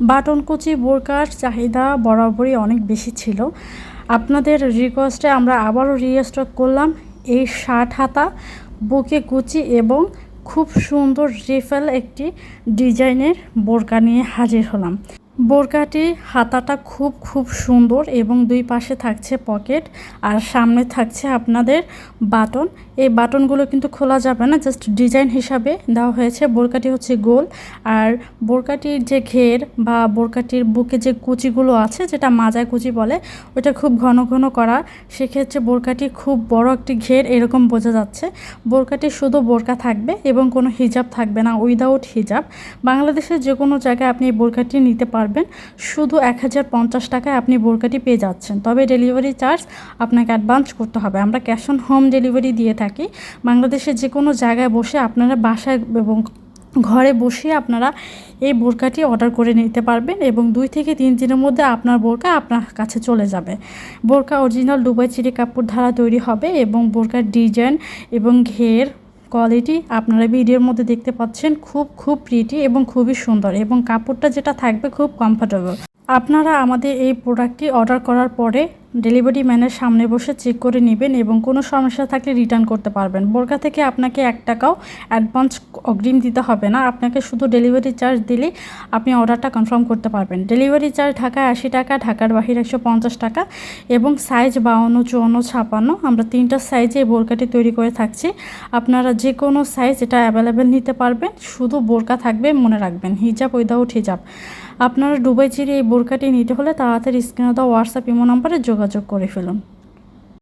Button কুচি বোরকার চাহিদা বরাবরই অনেক বেশি ছিল। আপনাদের রিকোয়েস্টে আমরা আবারও রিস্টক করলাম এই শার্ট হাতা, বুকে কুচি এবং খুব সুন্দর রিফেল একটি ডিজাইনের বোরকা নিয়ে হাজির হলাম। বোরকাটি হাতাটা খুব খুব সুন্দর এবং দুই পাশে থাকছে পকেট আর সামনে থাকছে আপনাদের বাটন। এই বাটনগুলো কিন্তু খোলা যাবে না, জাস্ট ডিজাইন হিসাবে দেওয়া হয়েছে। বোরকাটি হচ্ছে গোল আর বোরকাটির যে ঘের বা বোরকাটির বুকে যে কুচিগুলো আছে, যেটা মাজায় কুচি বলে, ওটা খুব ঘন ঘন করা। সেক্ষেত্রে বোরকাটি খুব বড় একটি ঘের এরকম বোঝা যাচ্ছে। বোরকাটি শুধু বোরকা থাকবে এবং কোনো হিজাব থাকবে না উইদাউট হিজাব। বাংলাদেশের যে কোনো জায়গায় আপনি এই বোরকাটি নিতে পারবেন। শুধু এক হাজার পঞ্চাশ টাকায় আপনি বোরকাটি পেয়ে যাচ্ছেন। তবে ডেলিভারি চার্জ আপনাকে অ্যাডভান্স করতে হবে। আমরা ক্যাশ অন হোম ডেলিভারি দিয়ে থাকি। বাংলাদেশের যে কোনো জায়গায় বসে আপনারা বাসায় এবং ঘরে বসে আপনারা এই বোরকাটি অর্ডার করে নিতে পারবেন এবং দুই থেকে তিন দিনের মধ্যে আপনার বোরকা আপনার কাছে চলে যাবে। বোরকা অরিজিনাল দুবাই চিরি কাপড় দ্বারা তৈরি হবে এবং বোরকার ডিজাইন এবং ঘের কোয়ালিটি আপনারা ভিডিওর মধ্যে দেখতে পাচ্ছেন খুব খুব প্রিটি এবং খুবই সুন্দর এবং কাপড়টা যেটা থাকবে খুব কমফোর্টেবল আপনারা আমাদের এই প্রোডাক্টটি অর্ডার করার পরে ডেলিভারি ম্যানের সামনে বসে চেক করে নেবেন এবং কোনো সমস্যা থাকলে রিটার্ন করতে পারবেন। বোরকা থেকে আপনাকে এক টাকাও অ্যাডভান্স অগ্রিম দিতে হবে না। আপনাকে শুধু ডেলিভারি চার্জ দিলেই আপনি অর্ডারটা কনফার্ম করতে পারবেন। ডেলিভারি চার্জ ঢাকায় আশি টাকা, ঢাকার বাহিরে একশো পঞ্চাশ টাকা এবং সাইজ বাউন্ন, চুয়ান্ন, ছাপান্ন। আমরা তিনটা সাইজে এই বোরকাটি তৈরি করে থাকছি। আপনারা যে কোনো সাইজ এটা অ্যাভেলেবেল নিতে পারবেন। শুধু বোরকা থাকবে মনে রাখবেন, হিজাব উইদাউট হিজাব। আপনারা দুবাই চিরে এই বোরকাটি নিতে হলে তাড়াতাড়ি স্ক্রিনে দেওয়া হোয়াটসঅ্যাপ ইমো নাম্বারে যোগাযোগ করে ফেলুন।